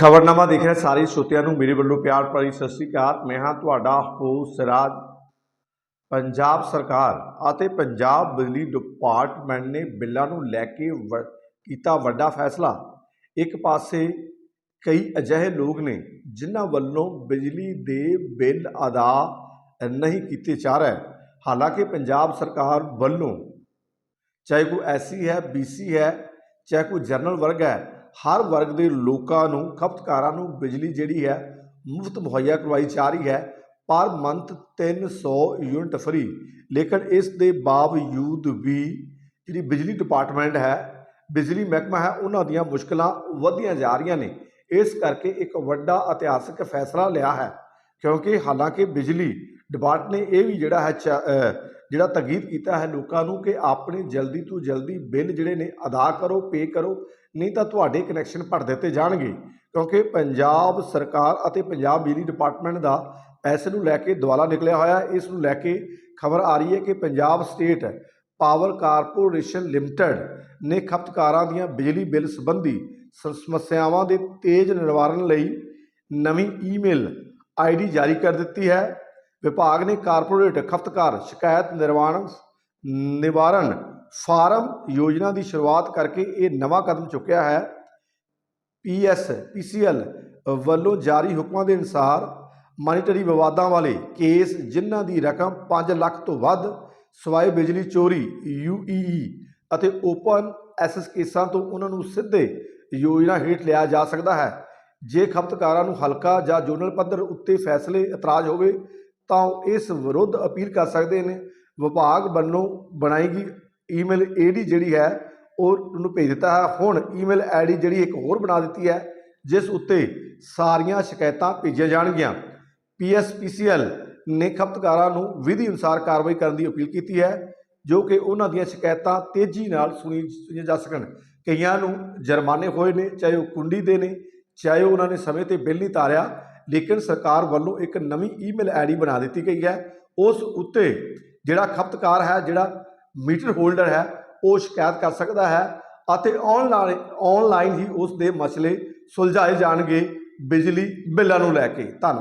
ਖਬਰਨਾਮਾ ਦੇਖ ਰਹੇ, ਸਾਰੇ ਸਰੋਤਿਆਂ ਨੂੰ ਮੇਰੇ ਵੱਲੋਂ ਪਿਆਰ ਭਰੀ ਸਤਿ ਸ੍ਰੀ ਅਕਾਲ। ਮੈਂ ਹਾਂ ਤੁਹਾਡਾ ਹੋਸਟ ਸਿਰਾਜ ਪੰਜਾਬ ਸਰਕਾਰ ਅਤੇ ਪੰਜਾਬ ਬਿਜਲੀ ਡਿਪਾਰਟਮੈਂਟ ਨੇ ਬਿੱਲਾਂ ਨੂੰ ਲੈ ਕੇ ਵ- ਕੀਤਾ ਵੱਡਾ ਫੈਸਲਾ। ਇੱਕ ਪਾਸੇ ਕਈ ਅਜਿਹੇ ਲੋਕ ਨੇ ਜਿਨ੍ਹਾਂ ਵੱਲੋਂ ਬਿਜਲੀ ਦੇ ਬਿੱਲ ਅਦਾ ਨਹੀਂ ਕੀਤੇ ਜਾ ਰਹੇ। ਹਾਲਾਂਕਿ ਪੰਜਾਬ ਸਰਕਾਰ ਵੱਲੋਂ, ਚਾਹੇ ਕੋਈ ਐਸਸੀ ਹੈ, ਬੀਸੀ ਹੈ, ਚਾਹੇ ਕੋਈ ਜਨਰਲ ਵਰਗ ਹੈ ਹਰ ਵਰਗ ਦੇ ਲੋਕਾਂ ਨੂੰ, ਖਪਤਕਾਰਾਂ ਨੂੰ ਬਿਜਲੀ ਜਿਹੜੀ ਹੈ, ਮੁਫਤ ਮੁਹੱਈਆ ਕਰਵਾਈ ਜਾ ਰਹੀ ਹੈ। ਪਰ ਮੰਥ 300 ਯੂਨਿਟ ਫਰੀ ਲੇਕਿਨ ਇਸ ਦੇ ਬਾਵਜੂਦ ਵੀ ਜਿਹੜੀ ਬਿਜਲੀ ਡਿਪਾਰਟਮੈਂਟ ਹੈ, ਬਿਜਲੀ ਮਹਿਕਮਾ ਹੈ, ਉਹਨਾਂ ਦੀਆਂ ਮੁਸ਼ਕਲਾਂ ਵਧੀਆਂ ਜਾ ਰਹੀਆਂ ਨੇ। ਇਸ ਕਰਕੇ ਇੱਕ ਵੱਡਾ ਇਤਿਹਾਸਕ ਫੈਸਲਾ ਲਿਆ ਹੈ। ਕਿਉਂਕਿ ਹਾਲਾਂਕਿ ਬਿਜਲੀ ਡਿਪਾਰਟ ਨੇ ਇਹ ਵੀ ਜਿਹੜਾ ਹੈ ਚ- ਜਿਹੜਾ ਤਗੀਦ ਕੀਤਾ ਹੈ ਲੋਕਾਂ ਨੂੰ ਕਿ ਆਪਣੇ ਜਲਦੀ ਤੋਂ ਜਲਦੀ ਬਿੱਲ ਜਿਹੜੇ ਨੇ ਅਦਾ ਕਰੋ, ਪੇ ਕਰੋ, ਨਹੀਂ ਤਾਂ ਤੁਹਾਡੇ ਕਨੈਕਸ਼ਨ ਭਰ ਦਿੱਤੇ ਜਾਣਗੇ। ਕਿਉਂਕਿ ਪੰਜਾਬ ਸਰਕਾਰ ਅਤੇ ਪੰਜਾਬ ਬਿਜਲੀ ਡਿਪਾਰਟਮੈਂਟ ਦਾ ਪੈਸੇ ਨੂੰ ਲੈ ਕੇ ਦਵਾਲਾ ਨਿਕਲਿਆ ਹੋਇਆ ਇਸ ਨੂੰ ਲੈ ਕੇ ਖਬਰ ਆ ਰਹੀ ਹੈ ਕਿ Punjab state power corporation limited ਨੇ ਖਪਤਕਾਰਾਂ ਦੀਆਂ ਬਿਜਲੀ ਬਿੱਲ ਸੰਬੰਧੀ ਸਮੱਸਿਆਵਾਂ ਦੇ ਤੇਜ਼ ਨਿਵਾਰਨ ਲਈ ਨਵੀਂ ਈਮੇਲ ਆਈਡੀ ਜਾਰੀ ਕਰ ਦਿੱਤੀ ਹੈ। ਵਿਭਾਗ ਨੇ ਕਾਰਪੋਰੇਟ ਖਪਤਕਾਰ ਸ਼ਿਕਾਇਤ ਨਿਰਵਾਣ ਨਿਵਾਰਨ ਫਾਰਮ ਯੋਜਨਾ ਦੀ ਸ਼ੁਰੂਆਤ ਕਰਕੇ ਇਹ ਨਵਾਂ ਕਦਮ ਚੁੱਕਿਆ ਹੈ। ਪੀਐਸ, ਪੀਸੀਐਲ ਵੱਲੋਂ ਜਾਰੀ ਹੁਕਮਾਂ ਦੇ ਅਨੁਸਾਰ ਮਾਨੀਟਰੀ ਵਿਵਾਦਾਂ ਵਾਲੇ ਕੇਸ ਜਿਨ੍ਹਾਂ ਦੀ ਰਕਮ 5 ਲੱਖ ਤੋਂ ਵੱਧ ਸਵਾਏ ਬਿਜਲੀ ਚੋਰੀ ਯੂਈਈ ਅਤੇ ਓਪਨ ਐਸਐਸ ਕੇਸਾਂ ਤੋਂ ਉਹਨਾਂ ਨੂੰ ਸਿੱਧੇ ਯੋਜਨਾ ਹੇਠ ਲਿਆ ਜਾ ਸਕਦਾ ਹੈ। ਜੇ ਖਪਤਕਾਰਾਂ ਨੂੰ ਹਲਕਾ ਜਾਂ ਜ਼ੋਨਲ ਪੱਧਰ ਉੱਤੇ ਫੈਸਲੇ ਇਤਰਾਜ਼ ਹੋਵੇ ਤਾਂ ਉਹ ਇਸ ਵਿਰੁੱਧ ਅਪੀਲ ਕਰ ਸਕਦੇ ਨੇ। ਵਿਭਾਗ ਵੱਲੋਂ ਬਣਾਈ ਗਈ ਈਮੇਲ ਆਈਡੀ ਜਿਹੜੀ ਹੈ, ਉਹ ਉਹਨੂੰ ਭੇਜ ਦਿੱਤਾ ਹੈ। ਹੁਣ ਈਮੇਲ ਆਈਡੀ ਜਿਹੜੀ ਇੱਕ ਹੋਰ ਬਣਾ ਦਿੱਤੀ ਹੈ, ਜਿਸ ਉੱਤੇ ਸਾਰੀਆਂ ਸ਼ਿਕਾਇਤਾਂ ਭੇਜੀਆਂ ਜਾਣਗੀਆਂ। ਪੀਐਸਪੀਸੀਐਲ ਨੇ ਖਪਤਕਾਰਾਂ ਨੂੰ ਵਿਧੀ ਅਨੁਸਾਰ ਕਾਰਵਾਈ ਕਰਨ ਦੀ ਅਪੀਲ ਕੀਤੀ ਹੈ, ਜੋ ਕਿ ਉਹਨਾਂ ਦੀਆਂ ਸ਼ਿਕਾਇਤਾਂ ਤੇਜ਼ੀ ਨਾਲ ਸੁਣੀ ਸੁਣੀਆਂ ਜਾ ਸਕਣ। ਕਈਆਂ ਨੂੰ ਜੁਰਮਾਨੇ ਹੋਏ ਨੇ, ਚਾਹੇ ਉਹ ਕੁੰਡੀ ਦੇ ਨੇ, ਚਾਹੇ ਉਹਨਾਂ ਨੇ ਸਮੇਂ ਤੇ ਬਿੱਲ ਨਹੀਂ ਤਾਰਿਆ। ਲੇਕਿਨ ਸਰਕਾਰ ਵੱਲੋਂ ਇੱਕ ਨਵੀਂ ਈਮੇਲ ਆਈਡੀ ਬਣਾ ਦਿੱਤੀ ਗਈ ਹੈ। ਉਸ ਉੱਤੇ ਜਿਹੜਾ ਖਪਤਕਾਰ ਹੈ, ਜਿਹੜਾ ਮੀਟਰ ਹੋਲਡਰ ਹੈ, ਉਹ ਸ਼ਿਕਾਇਤ ਕਰ ਸਕਦਾ ਹੈ ਅਤੇ ਆਨਲਾਈਨ ਆਨਲਾਈਨ ਹੀ ਉਸ ਦੇ ਮਸਲੇ ਸੁਲਝਾਏ ਜਾਣਗੇ ਬਿਜਲੀ ਬਿੱਲਾਂ ਨੂੰ ਲੈ ਕੇ। ਧੰਨਵਾਦ।